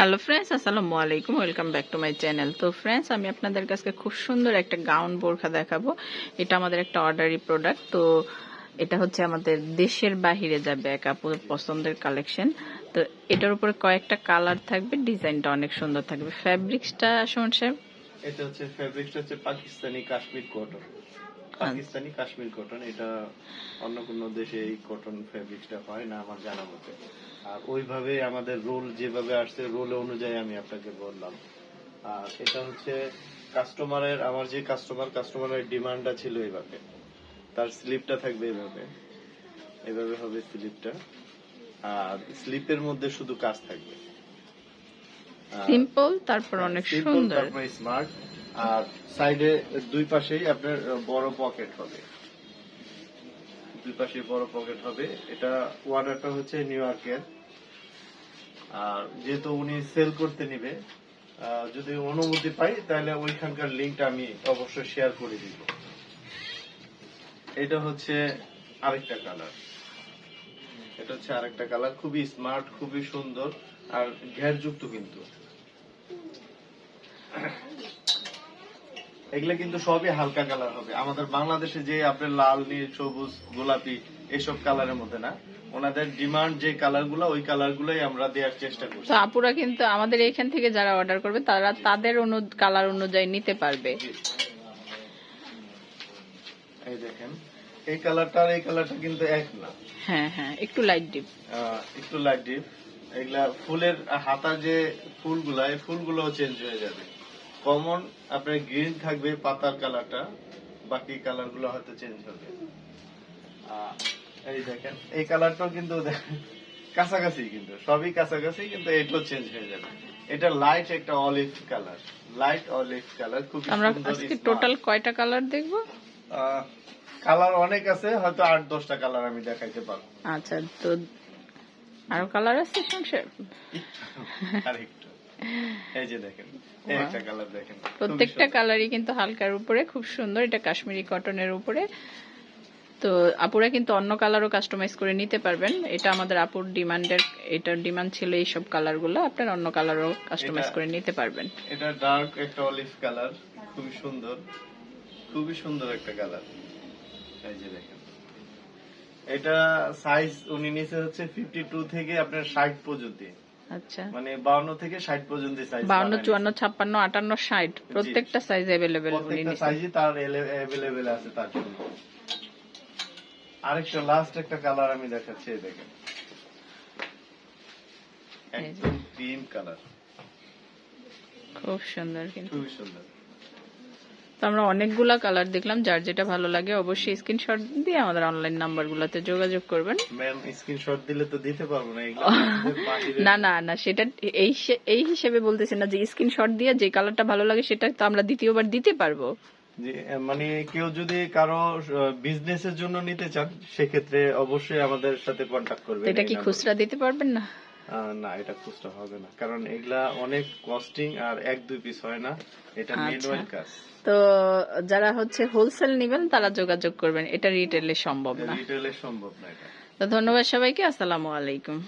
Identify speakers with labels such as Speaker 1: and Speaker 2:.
Speaker 1: Hello friends আসসালামু আলাইকুম welcome back to my channel তো ফ্রেন্ডস আমি আপনাদের কাছে খুব সুন্দর একটা গাউন বোরখা দেখাবো। এটা আমাদের একটা অর্ডারি প্রোডাক্ট তো, এটা হচ্ছে আমাদের দেশের বাহিরে যাবে এক আপুর পছন্দের কালেকশন তো, এটার উপরে কয়েকটা কালার থাকবে। ডিজাইনটা অনেক সুন্দর থাকবে। ফ্যাব্রিক্সটা শুন সাহেব?
Speaker 2: এটা হচ্ছে ফেব্রিকটা হচ্ছে পাকিস্তানি কাশ্মীর কটন পাকিস্তানি কাশ্মীর কটন এটা অন্য কোনো দেশে এই কটন ফেব্রিকটা হয় না আমার জানা মতে। আর ওইভাবে আমাদের রোল যেভাবে আসছে রোল অনুযায়ী আমি আপনাকে বললাম। আর এটা হচ্ছে কাস্টমারের আমার যে কাস্টমার কাস্টমারের ডিমান্ডটা ছিল এইভাবে তার স্লিপটা থাকবে এইভাবে এভাবে হবে স্লিপটা আর স্লিপের মধ্যে শুধু কাজ থাকবে।
Speaker 1: সিম্পল তারপর অনেক
Speaker 2: Simple,
Speaker 1: সুন্দর।
Speaker 2: তারপরে স্মার্ট আর সাইডে দুই পাশেই আপনার বড় পকেট হবে। দুই পাশে বড় পকেট হবে। এটা অর্ডারটা হচ্ছে নিউ ইয়র্কের। আর যেহেতু উনি সেল করতে নিবে যদি অনুমতি পাই, তাহলে ওইখানকার লিঙ্কটা আমি অবশ্যই শেয়ার করে দিব। এটা হচ্ছে আরেকটা কালার। এটা হচ্ছে আরেকটা কালার। খুবই স্মার্ট, খুবই সুন্দর আর ঘেরযুক্ত কিন্তু। এগুলা কিন্তু সবই হালকা কালার হবে। আমাদের বাংলাদেশে যে আপনার লাল নীল সবুজ গোলাপি এসব কালারের মধ্যে না ওনাদের ডিমান্ড যে কালারগুলো ওই কালার গুলোই আমরা দেওয়ার চেষ্টা করছি।
Speaker 1: তো আপুরা কিন্তু আমাদের এখান থেকে যারা অর্ডার করবে তারা তাদের অনু কালার অনুযায়ী নিতে পারবে।
Speaker 2: এই দেখেন এই কালারটা আর এই কালারটা কিন্তু এক না।
Speaker 1: হ্যাঁ হ্যাঁ একটু লাইট ডিপ
Speaker 2: একটু লাইট ডিপ এগুলা ফুলের হাতা যে ফুলগুলা এই ফুলগুলো চেঞ্জ হয়ে যাবে। কমন আপনার গ্রিন থাকবে পাতার কালারটা বাকি কালারগুলো হয়তো চেঞ্জ হবে। এই দেখেন এই কালারটাও কিন্তু কাছাকাছি কিন্তু সবই কাছাকাছি কিন্তু এটাও চেঞ্জ হয়ে যাবে। এটা লাইট একটা olive colour light olive colour খুব
Speaker 1: আমরা আজকে টোটাল কয়টা কালার দেখব?
Speaker 2: কালার অনেক আছে হয়তো আট দশটা কালার আমি দেখাইতে পারব।
Speaker 1: আচ্ছা তো আরও কালার আছে সংসার?
Speaker 2: আরেকটু। এই যে দেখেন এই একটা কালার দেখেন
Speaker 1: প্রত্যেকটা কালারই কিন্তু হালকার উপরে খুব সুন্দর। এটা কাশ্মীরি কটনের উপরে। তো আপুরা কিন্তু অন্য কালারও কাস্টমাইজ করে নিতে পারবেন। এটা আমাদের আপুর ডিমান্ডের এটার ডিমান্ড ছিল এইসব কালারগুলো আপনার অন্য কালারও কাস্টমাইজ করে নিতে পারবেন।
Speaker 2: এটা ডার্ক একটা অলিভ কালার খুবই সুন্দর। খুবই সুন্দর একটা কালার এই যে দেখেন। এটা সাইজ উনি নিচে হচ্ছে ফিফটি টু থেকে আপনার ষাট পর্যন্ত।
Speaker 1: আচ্ছা।
Speaker 2: মানে বাউন্ন থেকে ষাট পর্যন্ত সাইজ
Speaker 1: বাউন্ন চুয়ান্ন ছাপ্পান্ন আটান্ন ষাট প্রত্যেকটা সাইজ উনি
Speaker 2: প্রত্যেকটা সাইজই তার অ্যাভেলেবেল আছে তার জন্য। আরেকটা লাস্ট একটা কালার আমি দেখাচ্ছি এই দেখেন। একদম ক্রিম কালার
Speaker 1: খুব সুন্দর কিন্তু।
Speaker 2: খুবই সুন্দর।
Speaker 1: তো আমরা অনেকগুলা কালার দেখলাম যার যেটা ভালো লাগে অবশ্যই স্ক্রিনশট দিয়ে আমাদের অনলাইন নাম্বারগুলোতে যোগাযোগ করবেন।
Speaker 2: ম্যাম স্ক্রিনশট দিলে তো দিতে পারব না
Speaker 1: না না না সেটা এই এই হিসেবে বলতেছি না যে স্ক্রিনশট দিয়ে যে কালারটা ভালো লাগে সেটা তো আমরা দ্বিতীয়বার দিতে পারব।
Speaker 2: মানে কেউ যদি কারও বিজনেসের জন্য নিতে চান সেক্ষেত্রে অবশ্যই আমাদের সাথে কন্ট্যাক্ট করবে
Speaker 1: এটা কি খুচরা দিতে পারবেন না?
Speaker 2: না এটা খুচরা হবে না। কারণ এগুলা অনেক কস্টিং আর এক দুই পিস হয় না। এটা ম্যানুয়াল কাজ।
Speaker 1: তো যারা হচ্ছে হোলসেল নেবেন তারা যোগাযোগ করবেন। এটা রিটেলে সম্ভব না।
Speaker 2: রিটেলে সম্ভব না এটা।
Speaker 1: তো ধন্যবাদ সবাইকে। আসসালামু আলাইকুম।